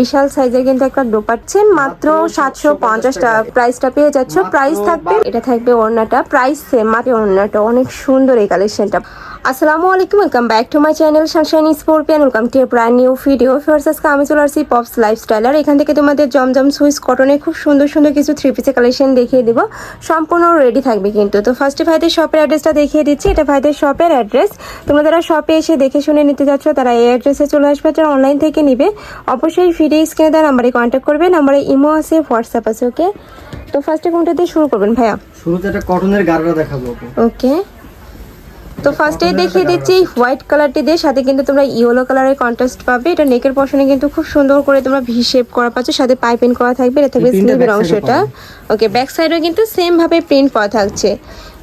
বিশাল সাইজের কিন্তু একটা দোপাচ্ছে মাত্র সাতশো পঞ্চাশ টাকা প্রাইসটা পেয়ে যাচ্ছ। প্রাইস থাকবে এটা থাকবে ওড়নাটা। প্রাইস সেম মাত্র ওড়নাটা। অনেক সুন্দর এই কালেকশনটা আসসালামু আলাইকুম welcome back to my channel sunshine স্পোর্পিয়ান welcome to brand new video first আজকে আমি চলে আসছি পপস লাইফ লাইফস্টাইলার এখান থেকে তোমাদের জমজম সুইস কটনের খুব সুন্দর সুন্দর কিছু থ্রি পিসের কালেকশন দেখিয়ে দেবো। সম্পূর্ণ রেডি থাকবে কিন্তু। তো ফার্স্টে ভাইদের শপের অ্যাড্রেসটা দেখিয়ে দিচ্ছি। এটা ভাইদের শপের অ্যাড্রেস তোমরা যারা শপে এসে দেখে শুনে নিতে যাচ্ছ তারা এই অ্যাড্রেসে চলে আসবে। যারা অনলাইন থেকে নিবে অবশ্যই ভিডিও স্ক্রিনে দেওয়া নাম্বারে কন্ট্যাক্ট করবে। নাম্বারে ইমো আছে হোয়াটসঅ্যাপ আছে ওকে তো ফার্স্টে কোনটা দিয়ে শুরু করবেন ভাইয়া? শুরুতে একটা কটনের গাড়রা দেখাবো ওকে তো ফার্স্টেই দেখিয়ে দিচ্ছি হোয়াইট কালারটি দিয়ে সাথে কিন্তু তোমরা ইয়েলো কালারের কন্ট্রাস্ট পাবে। এটা নেকের পশনে কিন্তু খুব সুন্দর করে তোমরা ভি শেপ করা পাচ্ছ সাথে পাইপিং করা থাকবে। এটা থাকবে স্লিভের অংশটা। ওকে ব্যাক সাইডেও কিন্তু সেম ভাবে প্রিন্ট করা থাকছে।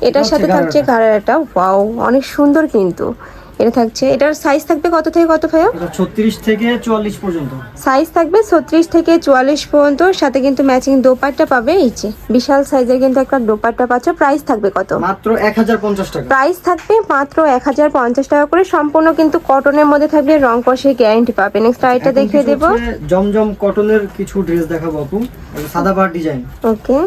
এটার সাথে থাকছে কালার গাড়াটা ওয়াও অনেক সুন্দর কিন্তু। এটা থাকছে। এটার সাইজ থাকবে কত থেকে কত ভাইয়া? ছত্রিশ থেকে চুয়াল্লিশ পর্যন্ত। সাইজ থাকবে ছত্রিশ থেকে চুয়াল্লিশ পর্যন্ত। সাথে কিন্তু ম্যাচিং দোপাট্টা পাবে এই যে। বিশাল সাইজের কিন্তু একটা দোপাট্টা পাচ্ছ। প্রাইস থাকবে কত? মাত্র এক হাজার পঞ্চাশ টাকা। প্রাইস থাকবে মাত্র এক হাজার পঞ্চাশ টাকা করে। সম্পূর্ণ কিন্তু কটনের মধ্যে থাকবে রং কষে গ্যারান্টি পাবে। নেক্সট আইটা দেখিয়ে দেবো। জমজম কটনের কিছু ড্রেস দেখাবো আপু। সাদা পাড় ডিজাইন ওকে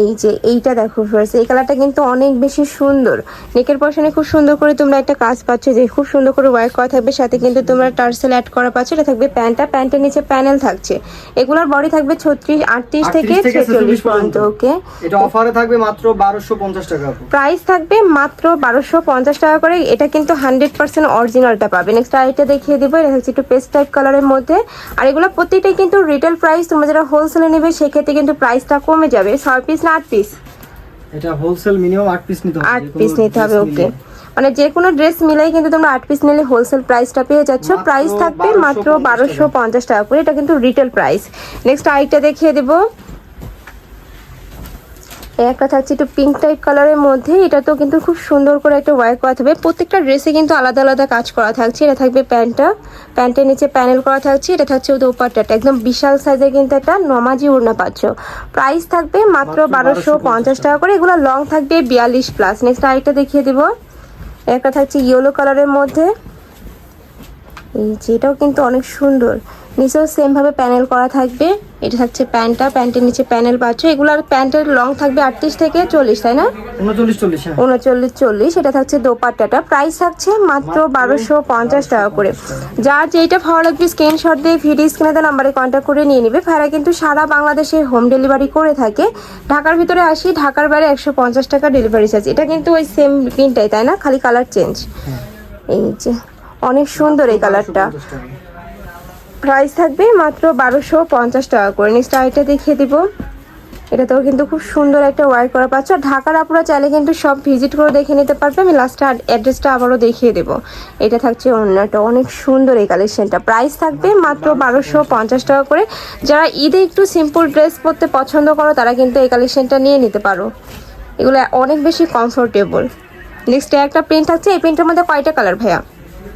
এই যে এইটা দেখো ফার্স্ট এই কালারটা কিন্তু অনেক বেশি সুন্দর। নেকের পশনে খুব সুন্দর করে তোমরা একটা কাজ পাচ্ছ যে খুব সুন্দর করে ওয়ার্ক করা থাকবে সাথে কিন্তু তোমরা টার্সেল অ্যাড করা পাচ্ছ এটা থাকবে প্যান্টটা প্যান্টের নিচে প্যানেল থাকছে। এগুলোর বডি থাকবে ছত্রিশ আটত্রিশ থেকে 38 থেকে ছেচল্লিশ 46 পর্যন্ত। পর্যন্ত। ওকে এটা অফারে থাকবে মাত্র বারোশো পঞ্চাশ টাকা প্রাইস থাকবে মাত্র বারোশো পঞ্চাশ টাকা করে এটা কিন্তু হান্ড্রেড পার্সেন্ট অরিজিনালটা পাবে। নেক্সট আরেকটা দেখিয়ে দেবো এটা হচ্ছে একটু পেস্ট টাইপ কালারের মধ্যে। আর এগুলো প্রত্যেকটাই কিন্তু রিটেল প্রাইস তোমরা যারা হোলসেলে নেবে সেক্ষেত্রে কিন্তু প্রাইসটা কমে যাবে। ছয় পিস না আট পিস এটা হোলসেল মিনিমাম আট পিস নিতে হবে আট পিস নিতে হবে ওকে মানে যে কোনো ড্রেস মিলাই কিন্তু তোমরা আট পিস নিলে হোলসেল প্রাইসটা পেয়ে যাচ্ছ। প্রাইস থাকবে মাত্র বারোশো পঞ্চাশ টাকা। করে এটা কিন্তু রিটেল প্রাইস নেক্সট আরেকটা দেখিয়ে দেবো। একটা থাকছে একটু পিঙ্ক টাইপ কালারের মধ্যে। এটা তো কিন্তু খুব সুন্দর করে একটা ওয়ার্ক করা থাকবে। প্রত্যেকটা ড্রেসে কিন্তু আলাদা আলাদা কাজ করা থাকছে। এটা থাকবে প্যান্টটা। প্যান্টের নিচে প্যানেল করা থাকছে। এটা থাকছে দোপাট্টাটা একদম বিশাল সাইজের কিন্তু একটা নমাজি উড়না পাচ্ছ। প্রাইস থাকবে মাত্র বারোশো পঞ্চাশ টাকা করে। এগুলো লং থাকবে বিয়াল্লিশ প্লাস নেক্সট আরেকটা দেখিয়ে দেবো। একটা থাকছে ইয়েলো কালারের মধ্যে। এই যে এটাও কিন্তু অনেক সুন্দর। নিচেও সেম ভাবে প্যানেল করা থাকবে। এটা থাকছে প্যান্টটা প্যান্টের নিচে প্যানেল পাচ্ছ। এগুলার প্যান্টের লং থাকবে আটত্রিশ থেকে চল্লিশ তাই না? উনচল্লিশ চল্লিশ হ্যাঁ। এটা থাকছে দোপাট্টাটা। প্রাইস থাকছে মাত্র বারোশো পঞ্চাশ টাকা করে। যার যেইটা ভালো লাগবে স্ক্রিনশট দিয়ে ভিডিও স্ক্রিনে দেওয়া নাম্বারে কন্ট্যাক্ট করে নিয়ে নিবে। ভাইরা কিন্তু সারা বাংলাদেশে হোম ডেলিভারি করে থাকে। ঢাকার ভিতরে আসি ঢাকার বাইরে একশো পঞ্চাশ টাকা ডেলিভারি চার্জ এটা কিন্তু ওই সেম প্রিন্টটাই তাই না? খালি কালার চেঞ্জ এই যে অনেক সুন্দর এই কালারটা 1250 টাকা। প্রাইস থাকবে মাত্র বারোশো পঞ্চাশ টাকা করে। নেক্সট আরেকটা দেখিয়ে দিব। এটাতেও কিন্তু খুব সুন্দর একটা ওয়ার্ক করা পাচ্ছ। ঢাকার আপুরা চাইলে কিন্তু সব ভিজিট করে দেখে নিতে পারবে। আমি লাস্টে অ্যাড্রেসটা আবারও দেখিয়ে দেবো। এটা থাকছে অন্যটা অনেক সুন্দর এই কালেকশনটা প্রাইস থাকবে মাত্র বারোশো পঞ্চাশ টাকা করে। যারা ঈদে একটু সিম্পল ড্রেস পরতে পছন্দ করো, তারা কিন্তু এই কালেকশনটা নিয়ে নিতে পারো। এগুলো অনেক বেশি কমফোর্টেবল নেক্সট একটা প্রিন্ট থাকছে। এই প্রিন্টের মধ্যে কয়টা কালার ভাইয়া?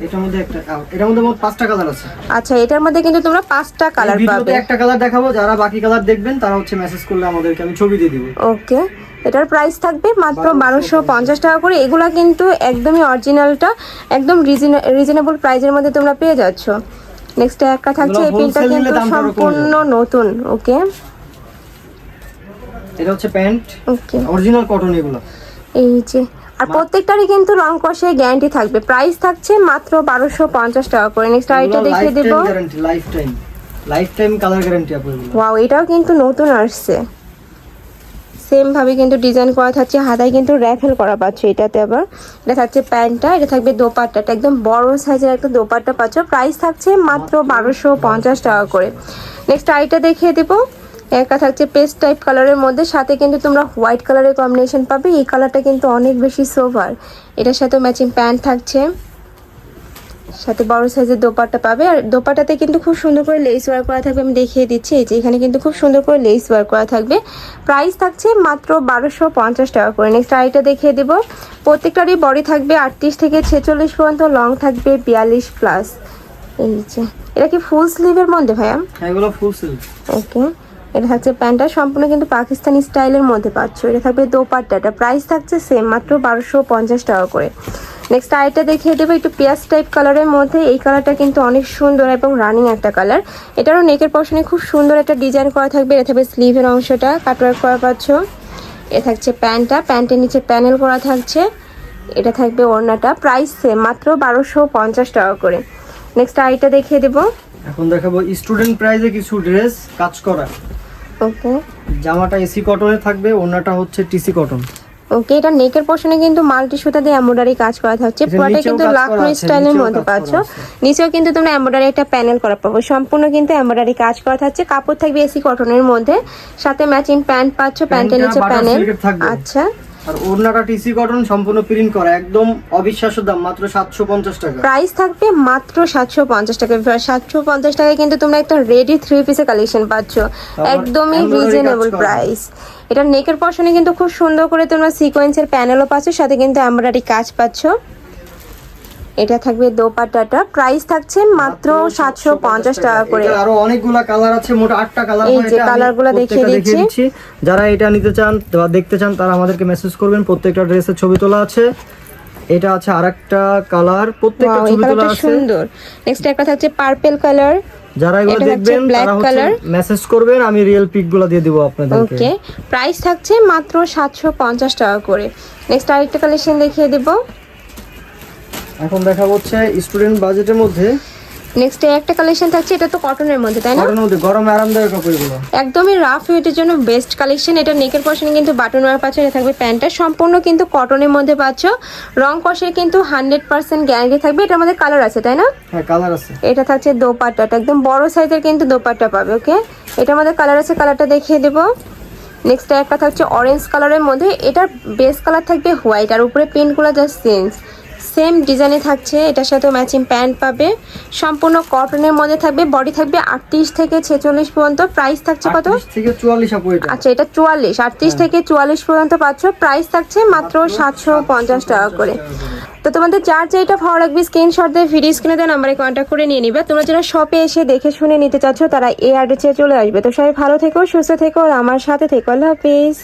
এটার মধ্যে একটা এটার মধ্যে মোট পাঁচটা কালার আছে। আচ্ছা এটার মধ্যে কিন্তু তোমরা পাঁচটা কালার পাবে। একটা কালার দেখাবো যারা বাকি কালার দেখবেন তারা হচ্ছে মেসেজ করলে আমাদেরকে আমি ছবি দিয়ে দিব। ওকে এটার প্রাইস থাকবে মাত্র বারোশো পঞ্চাশ টাকা করে। এগুলা কিন্তু একদমই অরিজিনালটা একদম রিজনেবল প্রাইসের মধ্যে তোমরা পেয়ে যাচ্ছ। নেক্সট একটা থাকছে এই পিনটা কিন্তু সম্পূর্ণ নতুন ওকে? এটা হচ্ছে প্যান্ট ওকে। অরিজিনাল কটন এগুলো। এই যে আর প্রত্যেকটারই কিন্তু রং কষে গ্যারান্টি থাকবে। প্রাইস থাকছে মাত্র বারোশো পঞ্চাশ টাকা করে। নেক্সট আইটা দেখিয়ে দেবো। Lifetime lifetime colour guarantee আপু ওয়াও এটাও কিন্তু নতুন আসছে। সেম ভাবে কিন্তু ডিজাইন করা থাকছে। হাতায় কিন্তু র্যাফেল করা পাচ্ছ এটাতে আবার। এটা থাকছে প্যান্টটা এটা থাকবে দোপাট্টাটা একদম বড় সাইজের একটা দোপাট্টা পাচ্ছ। প্রাইস থাকছে মাত্র বারোশো পঞ্চাশ টাকা করে। নেক্সট আইটা দেখিয়ে দেবো। একটা থাকছে পেস্ট টাইপ কালারের মধ্যে। সাথে কিন্তু তোমরা হোয়াইট কালারের কম্বিনেশন পাবে। এই কালারটা কিন্তু অনেক বেশি সোভার এটার সাথে ম্যাচিং প্যান্ট থাকছে। সাথে বড় সাইজের দোপাট্টা পাবে। আর দোপাট্টাতে কিন্তু খুব সুন্দর করে লেস ওয়ার্ক করা থাকবে। আমি দেখিয়ে দিচ্ছি। এই যে এখানে কিন্তু খুব সুন্দর করে লেস ওয়ার্ক করা থাকবে। প্রাইস থাকছে মাত্র বারোশো পঞ্চাশ টাকা করে। নেক্সট আইটা দেখিয়ে দেবো। প্রত্যেকটারই বডি থাকবে আটত্রিশ থেকে ছেচল্লিশ পর্যন্ত। লং থাকবে বিয়াল্লিশ প্লাস এই যে। এটা কি ফুল স্লিভের মধ্যে ভাইয়া? এগুলো ফুল সিল্ক ওকে এটা থাকছে প্যান্টটা, সম্পূর্ণ কিন্তু পাকিস্তানি স্টাইলের মধ্যে পাচ্ছ। এটা থাকবে দোপাট্টাটা। প্রাইস থাকছে সেম মাত্র বারোশো পঞ্চাশ টাকা করে। নেক্সট আরেকটা দেখিয়ে দেবো, একটু পেঁয়াজ টাইপ কালারের মধ্যে। এই কালারটা কিন্তু অনেক সুন্দর এবং রানিং একটা কালার এটারও নেকের পশনে খুব সুন্দর একটা ডিজাইন করা থাকবে। এটা থাকবে স্লিভের অংশটা কাটওয়ার্ক করা পাচ্ছ। এ থাকছে প্যান্টটা, প্যান্টের নিচে প্যানেল করা থাকছে। এটা থাকবে ওড়নাটা প্রাইস সেম মাত্র বারোশো পঞ্চাশ টাকা করে। নেক্সট আইটা দেখিয়ে দেবো। এখন দেখাবো স্টুডেন্ট প্রাইজে কিছু ড্রেস কাজ করা। ওকে। জামাটা এসি কটনে থাকবে ওনাটা হচ্ছে টিসি কটন। ওকে এটা নেকের পোর্শনে কিন্তু মাল্টি সুতা দিয়ে এমব্রয়ডারি কাজ করা থাকছে। পুরোটা কিন্তু লাখনো স্টাইলের মধ্যে পাচ্ছ। নিচেও কিন্তু তোমরা এমব্রয়ডারি একটা প্যানেল করা পাবো। সম্পূর্ণ কিন্তু এমব্রয়ডারি কাজ করা থাকছে। কাপড় থাকবে এসি কটনের মধ্যে। সাথে ম্যাচিং প্যান্ট পাচ্ছ প্যান্টের নিচে প্যানেল। আচ্ছা। আর ওড়নাটা টিসি কটন সম্পূর্ণ প্রিন্ট করা একদম অবিশ্বাস্য দাম মাত্র সাতশো পঞ্চাশ টাকা। প্রাইস থাকবে মাত্র সাতশো পঞ্চাশ টাকা। সাতশো পঞ্চাশ টাকায় কিন্তু তোমরা একটা রেডি থ্রি পিসের কালেকশন পাচ্ছ। একদমই embroidery রিজনেবল প্রাইস এটা নেকের পশনে কিন্তু খুব সুন্দর করে তোমরা সিকোয়েন্সের প্যানেলও পাচ্ছ সাথে কিন্তু এমব্রয়ডারি কাজ পাচ্ছ। এটা থাকবে দোপাট্টাটা। প্রাইস থাকছে মাত্র সাতশো পঞ্চাশ টাকা করে। আরও অনেকগুলা কালার আছে মোট আটটা কালার এই যে কালারগুলো দেখিয়ে দিচ্ছি। যারা এটা নিতে চান বা দেখতে চান তারা আমাদেরকে মেসেজ করবেন। প্রত্যেকটা ড্রেসের ছবি তোলা আছে। এটা আছে আরেকটা কালার প্রত্যেকটা ছবি তোলা আছে। সুন্দর। নেক্সট একটা থাকছে পার্পেল কালার যারা এগুলো দেখবেন তারা হচ্ছে মেসেজ করবেন আমি রিয়েল পিকগুলো দিয়ে দিব আপনাদেরকে। ওকে প্রাইস থাকছে মাত্র সাতশো পঞ্চাশ টাকা করে। নেক্সট আরেকটা কালেকশন দেখিয়ে দেবো। এখন দেখা হচ্ছে স্টুডেন্ট বাজেটের মধ্যে। নেক্সট একটা কালেকশন থাকছে এটা তো কটনের মধ্যে তাই না? কটনের মধ্যে গরমে আরামদায়ক কাপড়গুলো একদমই রাফ ওয়েটের জন্য বেস্ট কালেকশন এটা নেকের পশনে কিন্তু বাটন ওয়ার পাচ্ছ এটা থাকবে প্যান্টটা সম্পূর্ণ কিন্তু কটনের মধ্যে পাচ্ছ। রং কষের কিন্তু হান্ড্রেড পার্সেন্ট গ্যারান্টি থাকবে। এটার মধ্যে কালার আছে তাই না? হ্যাঁ কালার আছে। এটা থাকছে দোপাট্টাটা একদম বড় সাইজের কিন্তু দোপাট্টা পাবে ওকে এটার মধ্যে কালার আছে কালারটা দেখিয়ে দেবো। নেক্সট একটা থাকছে অরেঞ্জ কালারের মধ্যে। এটার বেস কালার থাকবে হোয়াইট আর উপরে প্রিন্টগুলো জাস্ট চেঞ্জ সেম ডিজাইনে থাকছে এটার সাথে ম্যাচিং প্যান্ট পাবে। সম্পূর্ণ কটনের মধ্যে থাকবে বডি থাকবে আটত্রিশ থেকে ছেচল্লিশ পর্যন্ত প্রাইস থাকছে কত? থেকে চুয়াল্লিশ আপু আচ্ছা এটা চুয়াল্লিশ আটত্রিশ থেকে চুয়াল্লিশ পর্যন্ত পাচ্ছ প্রাইস থাকছে মাত্র সাতশো পঞ্চাশ টাকা করে। তো তোমাদের যার যেটা ভালো লাগবে স্ক্রিনশট দিয়ে ভিডিও স্ক্রিনে দেওয়া নাম্বারে কন্ট্যাক্ট করে নিয়ে নিবে। তোমরা যারা শপে এসে দেখে শুনে নিতে চাচ্ছ তারা এই অ্যাড্রেসে চলে আসবে। তো সবাই ভালো থেকো সুস্থ থেকো আর আমার সাথে থেকো। আল্লাহ হাফিজ।